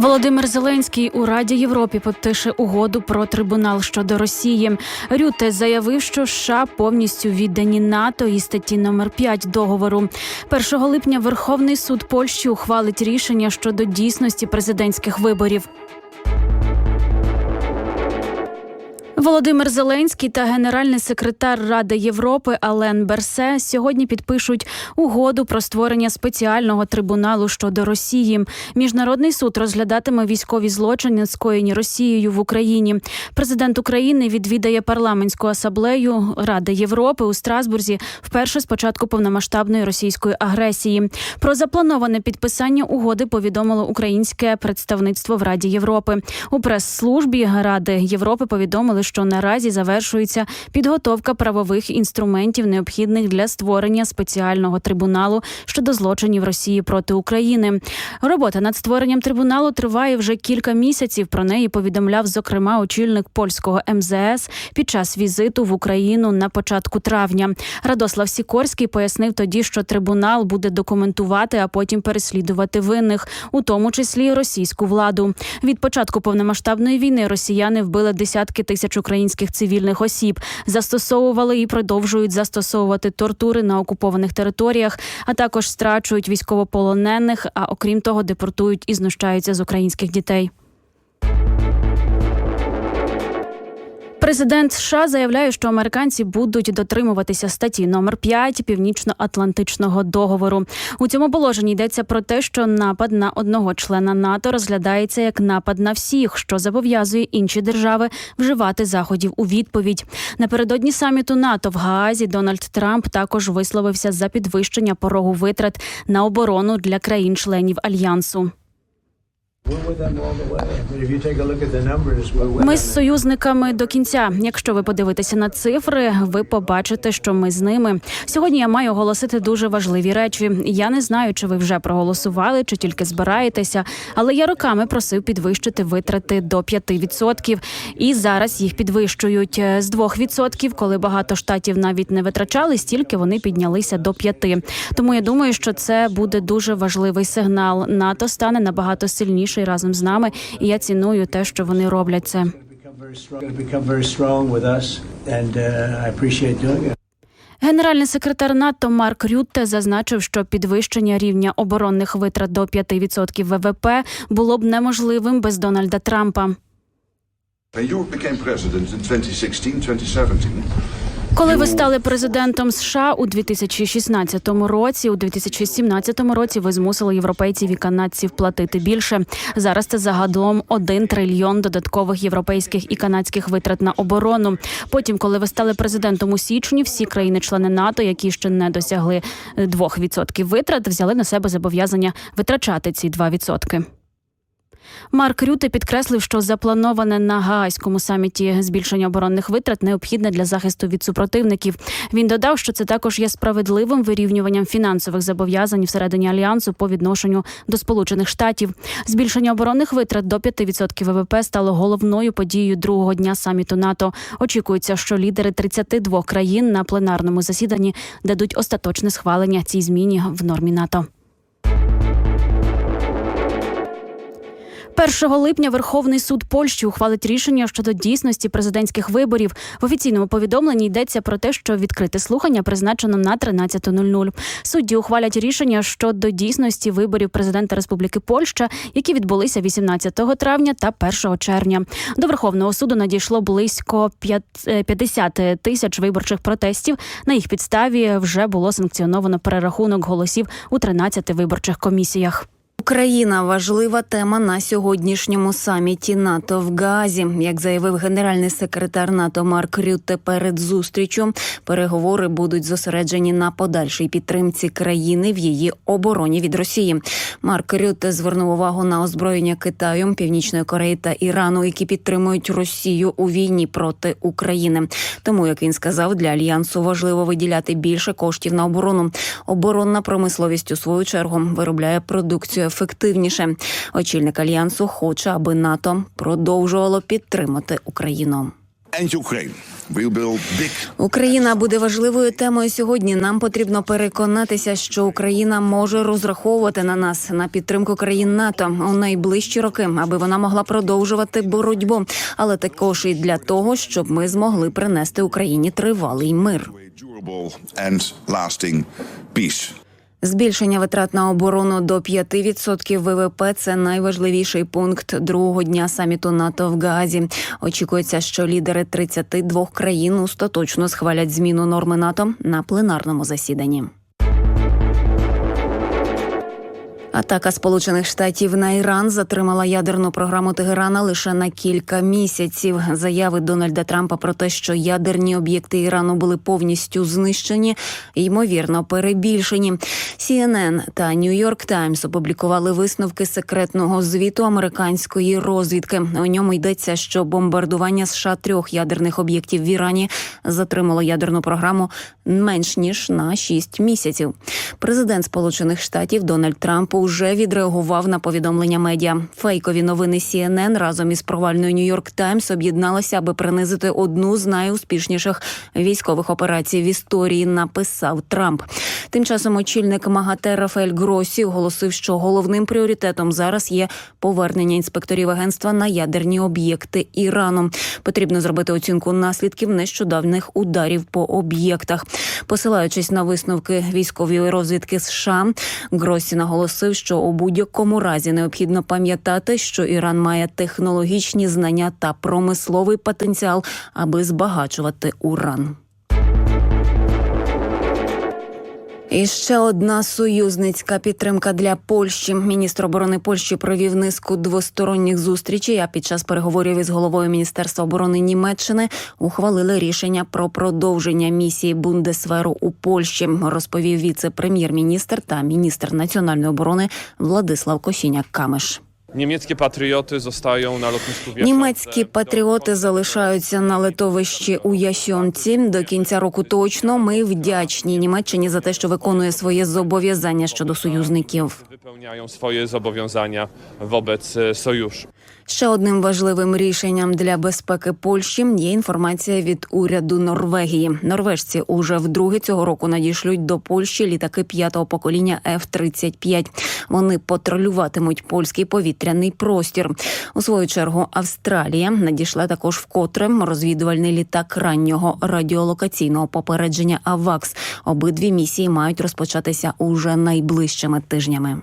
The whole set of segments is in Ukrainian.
Володимир Зеленський у Раді Європі підпише угоду про трибунал щодо Росії. Рюте заявив, що США повністю віддані НАТО і статті номер 5 договору. 1 липня Верховний суд Польщі ухвалить рішення щодо дійсності президентських виборів. Володимир Зеленський та генеральний секретар Ради Європи Ален Берсе сьогодні підпишуть угоду про створення спеціального трибуналу щодо Росії. Міжнародний суд розглядатиме військові злочини, скоєні Росією в Україні. Президент України відвідає парламентську асамблею Ради Європи у Страсбурзі вперше з початку повномасштабної російської агресії. Про заплановане підписання угоди повідомило українське представництво в Раді Європи. У прес-службі Ради Європи повідомили, що наразі завершується підготовка правових інструментів, необхідних для створення спеціального трибуналу щодо злочинів Росії проти України. Робота над створенням трибуналу триває вже кілька місяців. Про неї повідомляв зокрема очільник польського МЗС під час візиту в Україну на початку травня. Радослав Сікорський пояснив тоді, що трибунал буде документувати, а потім переслідувати винних, у тому числі російську владу. Від початку повномасштабної війни росіяни вбили десятки тисяч українських цивільних осіб, застосовували і продовжують застосовувати тортури на окупованих територіях, а також страчують військовополонених. А окрім того, депортують і знущаються з українських дітей. Президент США заявляє, що американці будуть дотримуватися статті номер 5 північно-атлантичного договору. У цьому положенні йдеться про те, що напад на одного члена НАТО розглядається як напад на всіх, що зобов'язує інші держави вживати заходів у відповідь. Напередодні саміту НАТО в Гаазі Дональд Трамп також висловився за підвищення порогу витрат на оборону для країн-членів альянсу. Ми з союзниками до кінця. Якщо ви подивитеся на цифри, ви побачите, що ми з ними. Сьогодні я маю оголосити дуже важливі речі. Я не знаю, чи ви вже проголосували, чи тільки збираєтеся, але я роками просив підвищити витрати до 5%. І зараз їх підвищують з 2%, коли багато штатів навіть не витрачали, стільки вони піднялися до 5%. Тому я думаю, що це буде дуже важливий сигнал. НАТО стане набагато сильніше разом з нами, і я ціную те, що вони роблять це. Генеральний секретар НАТО Марк Рютте зазначив, що підвищення рівня оборонних витрат до 5% ВВП було б неможливим без Дональда Трампа. You became president in 2016-2017. Коли ви стали президентом США у 2016 році, у 2017 році ви змусили європейців і канадців платити більше. Зараз це загалом 1 трильйон додаткових європейських і канадських витрат на оборону. Потім, коли ви стали президентом у січні, всі країни-члени НАТО, які ще не досягли 2% витрат, взяли на себе зобов'язання витрачати ці 2%. Марк Рюте підкреслив, що заплановане на Гаазькому саміті збільшення оборонних витрат необхідне для захисту від супротивників. Він додав, що це також є справедливим вирівнюванням фінансових зобов'язань всередині альянсу по відношенню до Сполучених Штатів. Збільшення оборонних витрат до 5% ВВП стало головною подією другого дня саміту НАТО. Очікується, що лідери 32 країн на пленарному засіданні дадуть остаточне схвалення цій зміні в нормі НАТО. 1 липня Верховний суд Польщі ухвалить рішення щодо дійсності президентських виборів. В офіційному повідомленні йдеться про те, що відкрите слухання призначено на 13.00. Судді ухвалять рішення щодо дійсності виборів президента Республіки Польща, які відбулися 18 травня та 1 червня. До Верховного суду надійшло близько 50 тисяч виборчих протестів. На їх підставі вже було санкціоновано перерахунок голосів у 13 виборчих комісіях. Україна важлива тема на сьогоднішньому саміті НАТО в Гаазі. Як заявив генеральний секретар НАТО Марк Рютте перед зустрічю, переговори будуть зосереджені на подальшій підтримці країни в її обороні від Росії. Марк Рютте звернув увагу на озброєння Китаю, Північної Кореї та Ірану, які підтримують Росію у війні проти України. Тому, як він сказав, для альянсу важливо виділяти більше коштів на оборону. Оборонна промисловість у свою чергу виробляє продукцію ефективніше. Очільник альянсу хоче, аби НАТО продовжувало підтримати Україну. Україна буде важливою темою сьогодні. Нам потрібно переконатися, що Україна може розраховувати на нас на підтримку країн НАТО у найближчі роки, аби вона могла продовжувати боротьбу, але також і для того, щоб ми змогли принести Україні тривалий мир. Збільшення витрат на оборону до 5% ВВП – це найважливіший пункт другого дня саміту НАТО в Гаазі. Очікується, що лідери 32 країн остаточно схвалять зміну норми НАТО на пленарному засіданні. Атака Сполучених Штатів на Іран затримала ядерну програму Тегерана лише на кілька місяців. Заяви Дональда Трампа про те, що ядерні об'єкти Ірану були повністю знищені, ймовірно перебільшені. CNN та New York Times опублікували висновки секретного звіту американської розвідки. У ньому йдеться, що бомбардування США трьох ядерних об'єктів в Ірані затримало ядерну програму менш ніж на шість місяців. Президент Сполучених Штатів Дональд Трамп уже відреагував на повідомлення медіа. Фейкові новини CNN разом із провальною York Times об'єдналися, аби принизити одну з найуспішніших військових операцій в історії. Написав Трамп. Тим часом очільник МАГАТЕ Рафаель Гросі оголосив, що головним пріоритетом зараз є повернення інспекторів агентства на ядерні об'єкти Ірану. Потрібно зробити оцінку наслідків нещодавних ударів по об'єктах. Посилаючись на висновки військової розвідки США, Гросі наголосив, що у будь-якому разі необхідно пам'ятати, що Іран має технологічні знання та промисловий потенціал, аби збагачувати уран. І ще одна союзницька підтримка для Польщі. Міністр оборони Польщі провів низку двосторонніх зустрічей. А під час переговорів із головою міністерства оборони Німеччини ухвалили рішення про продовження місії Бундесверу у Польщі. Розповів віце-прем'єр-міністр та міністр національної оборони Владислав Косіняк Камеш. Niemieckie патріоти zostają на lotnisku. Німецькі патріоти залишаються на литовищі у Ясьонці до кінця року. Точно ми вдячні Німеччині за те, що виконує своє зобов'язання щодо союзників. Wypełniają своє зобов'язання вобець союзу. Ще одним важливим рішенням для безпеки Польщі є інформація від уряду Норвегії. Норвежці уже вдруге цього року надішлють до Польщі літаки п'ятого покоління F-35. Вони патрулюватимуть польський повітряний простір. У свою чергу Австралія надійшла також вкотре розвідувальний літак раннього радіолокаційного попередження АВАКС. Обидві місії мають розпочатися уже найближчими тижнями.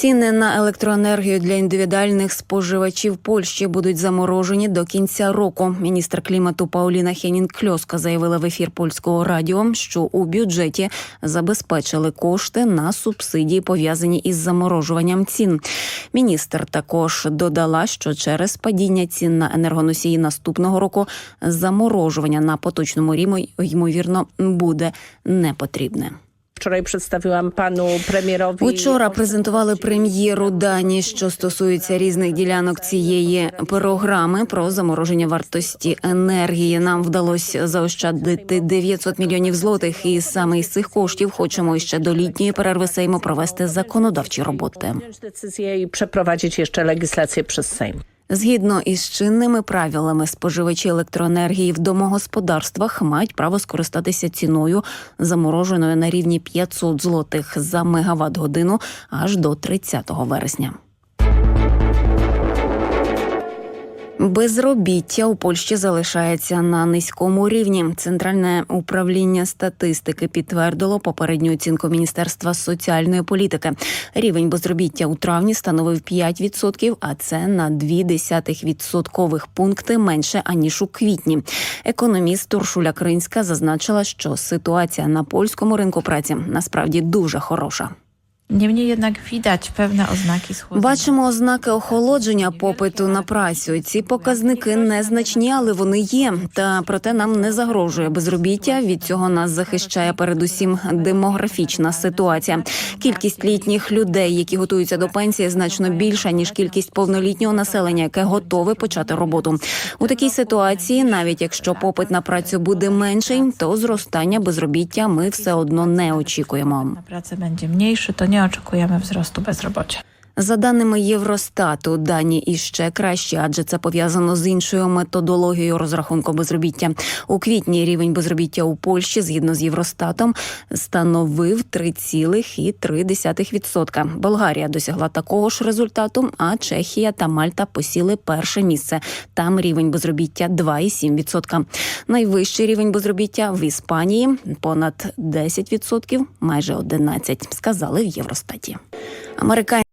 Ціни на електроенергію для індивідуальних споживачів Польщі будуть заморожені до кінця року. Міністр клімату Пауліна Хенін-Кльоска заявила в ефір польського радіо, що у бюджеті забезпечили кошти на субсидії, пов'язані із заморожуванням цін. Міністр також додала, що через падіння цін на енергоносії наступного року заморожування на поточному рівні ймовірно буде не потрібне. Wczoraj przedstawiłam panu premierowi. Учора презентували прем'єру дані, що стосуються різних ділянок цієї програми про замороження вартості енергії. Нам вдалося заощадити 900 мільйонів злотих, і саме із цих коштів хочемо ще до літньої перерви Сейму провести законодавчі роботи. decyzję i przeprowadzić jeszcze legislację przez Sejm. Згідно із чинними правилами, споживачі електроенергії в домогосподарствах мають право скористатися ціною, замороженою на рівні 500 злотих за мегаватт годину аж до 30 вересня. Безробіття у Польщі залишається на низькому рівні. Центральне управління статистики підтвердило попередню оцінку Міністерства соціальної політики. Рівень безробіття у травні становив 5%, а це на 0,2 відсоткових пункти менше аніж у квітні. Економіст Уршуля Кринська зазначила, що ситуація на польському ринку праці насправді дуже хороша. Niemniej jednak widać pewne oznaki schłodzenia. Бачимо ознаки охолодження попиту на працю. Ці показники незначні, але вони є. Та проте нам не загрожує безробіття. Від цього нас захищає передусім демографічна ситуація. Кількість літніх людей, які готуються до пенсії, значно більша ніж кількість повнолітнього населення, яке готове почати роботу. У такій ситуації, навіть якщо попит на працю буде менший, то зростання безробіття ми все одно не очікуємо. Na pracę będzie mniejszy, to nie oczekujemy wzrostu bezrobocia. За даними Євростату, дані іще кращі, адже це пов'язано з іншою методологією розрахунку безробіття. У квітні рівень безробіття у Польщі, згідно з Євростатом, становив 3,3%. Болгарія досягла такого ж результату, а Чехія та Мальта посіли перше місце. Там рівень безробіття 2,7%. Найвищий рівень безробіття в Іспанії понад 10%, майже 11%, сказали в Євростаті. Американські